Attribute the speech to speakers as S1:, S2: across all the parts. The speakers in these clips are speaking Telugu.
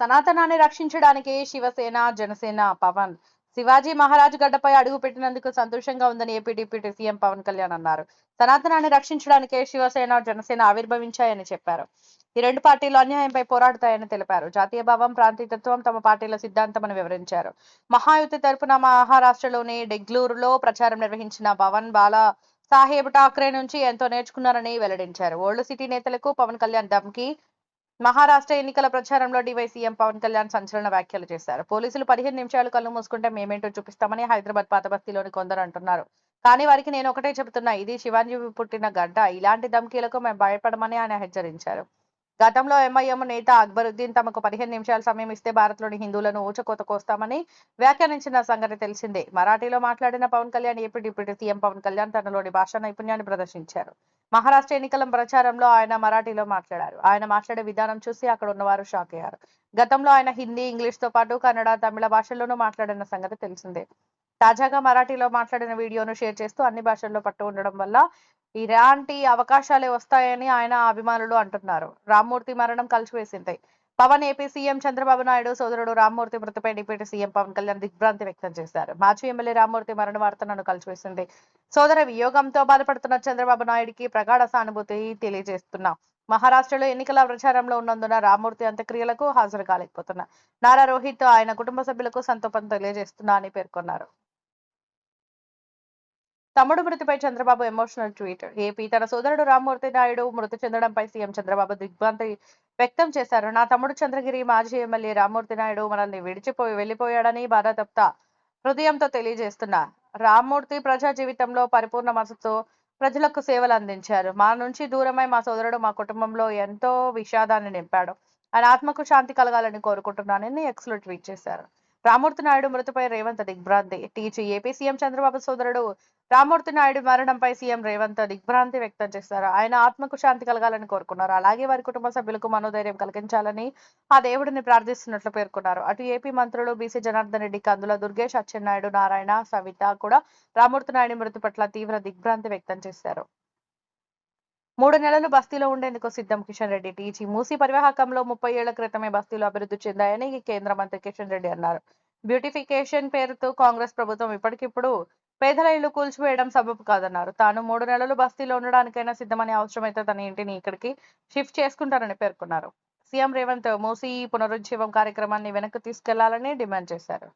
S1: సనాతనాన్ని రక్షించడానికి శివసేన జనసేన పవన్. శివాజీ మహారాజ్ గడ్డపై అడుగు పెట్టినందుకు సంతోషంగా ఉందని AP deputy CM Pawan Kalyan అన్నారు. సనాతనాన్ని రక్షించడానికే శివసేన జనసేన ఆవిర్భవించాయని చెప్పారు. ఈ రెండు పార్టీలు అన్యాయంపై పోరాడుతాయని తెలిపారు. జాతీయ భావం ప్రాంతీయతత్వం తమ పార్టీల సిద్ధాంతమని వివరించారు. మహాయుతి తరపున మహారాష్ట్రలోని డెగ్లూరులో ప్రచారం నిర్వహించిన పవన్ బాలా సాహెబ్ ఠాక్రే నుంచి ఎంతో నేర్చుకున్నారని వెల్లడించారు. ఓల్డ్ సిటీ నేతలకు పవన్ కళ్యాణ్ ధమ్కి మహారాష్ట్ర ఎన్నికల ప్రచారంలో డివై సీఎం పవన్ కళ్యాణ్ సంచలన వ్యాఖ్యలు చేశారు. పోలీసులు పదిహేను నిమిషాలు కళ్ళు మూసుకుంటే మేమేంటో చూపిస్తామని హైదరాబాద్ పాతబస్తీలోని కొందరు అంటున్నారు. కానీ వారికి నేను ఒకటే చెబుతున్నా ఇది శివాజీ పుట్టిన గడ్డ ఇలాంటి ధమ్కీలకు మేము భయపడమని ఆయన హెచ్చరించారు. గతంలో ఎంఐఎం నేత అక్బరుద్దీన్ తమకు పదిహేను నిమిషాల సమయం ఇస్తే భారత్లోని హిందువులను ఊచకోత కోస్తామని వ్యాఖ్యానించిన సంగతి తెలిసిందే. మరాఠీలో మాట్లాడిన Pawan Kalyan AP deputy CM Pawan Kalyan తనలోని భాషా నైపుణ్యాన్ని ప్రదర్శించారు. మహారాష్ట్ర ఎన్నికల ప్రచారంలో ఆయన మరాఠీలో మాట్లాడారు. ఆయన మాట్లాడే విధానం చూసి అక్కడ ఉన్నవారు షాక్ అయ్యారు. గతంలో ఆయన హిందీ ఇంగ్లీష్తో పాటు కన్నడ తమిళ భాషల్లోనూ మాట్లాడిన సంగతి తెలిసిందే. తాజాగా మరాఠీలో మాట్లాడిన వీడియోను షేర్ చేస్తూ అన్ని భాషల్లో పట్టు ఉండడం వల్ల ఇలాంటి అవకాశాలే వస్తాయని ఆయన అభిమానులు అంటున్నారు. రామ్మూర్తి మరణం కలిసివేసింది. పవన్ ఏపీ సీఎం చంద్రబాబు నాయుడు సోదరుడు రామ్మూర్తి మృతిపై డిప్యూటీ సీఎం పవన్ కళ్యాణ్ దిగ్భ్రాంతి వ్యక్తం చేశారు. మాజీ ఎమ్మెల్యే రామ్మూర్తి మరణ వార్త నన్ను కలిసివేసింది. సోదర వియోగంతో బాధపడుతున్న చంద్రబాబు నాయుడికి ప్రగాఢ సానుభూతి తెలియజేస్తున్నా. మహారాష్ట్రలో ఎన్నికల ప్రచారంలో ఉన్నందున రామ్మూర్తి అంత్యక్రియలకు హాజరు కాలేకపోతున్నా నారా రోహిత్ ఆయన కుటుంబ సభ్యులకు సంతోపం తెలియజేస్తున్నా అని పేర్కొన్నారు. తమ్ముడు మృతిపై చంద్రబాబు ఎమోషనల్ ట్వీట్ ఏపీ తన సోదరుడు రామ్మూర్తి నాయుడు మృతి చెందడంపై సీఎం చంద్రబాబు దిగ్భ్రాంతి వ్యక్తం చేశారు. నా తమ్ముడు చంద్రగిరి మాజీ ఎమ్మెల్యే రామ్మూర్తి నాయుడు మనల్ని విడిచిపోయి వెళ్ళిపోయాడని బాధాతప్త హృదయంతో తెలియజేస్తున్నా రామ్మూర్తి ప్రజా జీవితంలో పరిపూర్ణ మనసుతో ప్రజలకు సేవలు అందించారు. మా నుంచి దూరమై మా సోదరుడు మా కుటుంబంలో ఎంతో విషాదాన్ని నింపాడు. ఆయన ఆత్మకు శాంతి కలగాలని కోరుకుంటున్నానని ఎక్స్లో ట్వీట్ చేశారు. రామూర్తి నాయుడు మృతిపై రేవంత్ దిగ్భ్రాంతి. టీచీ ఏపీ సీఎం చంద్రబాబు సోదరుడు రామూర్తి నాయుడు మరణంపై సీఎం రేవంత్ దిగ్భ్రాంతి వ్యక్తం చేశారు. ఆయన ఆత్మకు శాంతి కలగాలని కోరుకున్నారు. అలాగే వారి కుటుంబ సభ్యులకు మనోధైర్యం కలిగించాలని ఆ దేవుడిని ప్రార్థిస్తున్నట్లు పేర్కొన్నారు. అటు ఏపీ మంత్రులు బీసీ జనార్దన్ రెడ్డి కందుల దుర్గేష్ అచ్చెన్నాయుడు నారాయణ సవిత కూడా రామూర్తి నాయుడు మృతి పట్ల తీవ్ర దిగ్భ్రాంతి వ్యక్తం చేశారు. మూడు నెలలు బస్తీలో ఉండేందుకు సిద్ధం కిషన్ రెడ్డి. టీచీ మూసీ పరివాహకంలో ముప్పై ఏళ్ళ క్రితమే బస్తీలు అభివృద్ధి చెందాయని కేంద్ర మంత్రి కిషన్ రెడ్డి అన్నారు. బ్యూటిఫికేషన్ పేరుతో కాంగ్రెస్ ప్రభుత్వం ఇప్పటికిప్పుడు పేదల ఇళ్ళు కూల్చివేయడం సబబు కాదన్నారు. తాను మూడు నెలలు బస్తీలో ఉండడానికైనా సిద్ధమని అవసరమైతే తన ఇంటిని ఇక్కడికి షిఫ్ట్ చేసుకుంటారని పేర్కొన్నారు. సీఎం రేవంత్ మూసీ పునరుజ్జీవం కార్యక్రమాన్ని వెనక్కి తీసుకెళ్ళాలని డిమాండ్ చేశారు.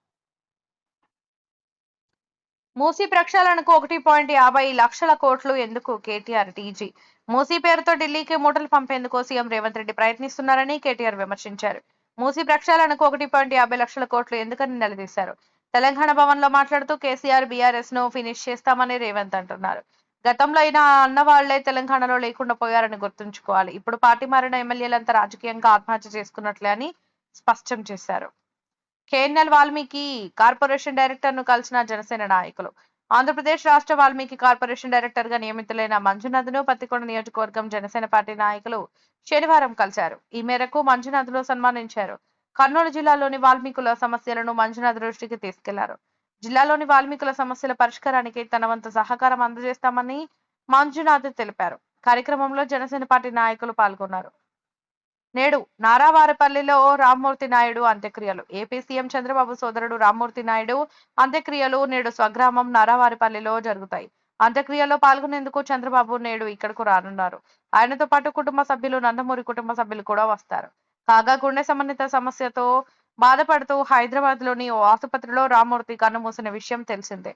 S1: మూసీ ప్రక్షాళనకు ఒకటి పాయింట్ యాభై లక్షల కోట్లు ఎందుకు కేటీఆర్ టీజీ? మూసీ పేరుతో ఢిల్లీకి మూటలు పంపేందుకు సీఎం రేవంత్ రెడ్డి ప్రయత్నిస్తున్నారని కేటీఆర్ విమర్శించారు. మూసీ ప్రక్షాళనకు ఒకటి పాయింట్ యాభై లక్షల కోట్లు ఎందుకని నిలదీశారు? తెలంగాణ భవన్లో మాట్లాడుతూ కేసీఆర్ బీఆర్ఎస్ను ఫినిష్ చేస్తామని రేవంత్ అంటున్నారు. గతంలో అయినా అన్న వాళ్ళే తెలంగాణలో లేకుండా పోయారని గుర్తుంచుకోవాలి. ఇప్పుడు పార్టీ మారిన ఎమ్మెల్యేలంతా రాజకీయంగా ఆత్మహత్య చేసుకున్నట్లే అని స్పష్టం చేశారు. కేఎన్ఎల్ వాల్మీకి కార్పొరేషన్ డైరెక్టర్ను కలిసిన జనసేన నాయకులు. ఆంధ్రప్రదేశ్ రాష్ట్ర వాల్మీకి కార్పొరేషన్ డైరెక్టర్గా నియమితులైన మంజునాథ్ను పత్తికొండ నియోజకవర్గం జనసేన పార్టీ నాయకులు శనివారం కలిశారు. ఈ మేరకు మంజునాథ్ను సన్మానించారు. కర్నూలు జిల్లాలోని వాల్మీకుల సమస్యలను మంజునాథ్ దృష్టికి తీసుకెళ్ళారు. జిల్లాలోని వాల్మీకుల సమస్యల పరిష్కారానికి తన వంతు సహకారం అందజేస్తామని మంజునాథ్ తెలిపారు. కార్యక్రమంలో జనసేన పార్టీ నాయకులు పాల్గొన్నారు. నేడు నారావారపల్లిలో రామ్మూర్తి నాయుడు అంత్యక్రియలు. ఏపీ సీఎం చంద్రబాబు సోదరుడు రామ్మూర్తి నాయుడు అంత్యక్రియలు నేడు స్వగ్రామం నారావారిపల్లిలో జరుగుతాయి. అంత్యక్రియలో పాల్గొనేందుకు చంద్రబాబు నేడు ఇక్కడకు రానున్నారు. ఆయనతో పాటు కుటుంబ సభ్యులు నందమూరి కుటుంబ సభ్యులు కూడా వస్తారు. కాగా గుండె సంబంధిత సమస్యతో బాధపడుతూ హైదరాబాద్లోని ఓ ఆసుపత్రిలో రామ్మూర్తి కన్నుమూసిన విషయం తెలిసిందే.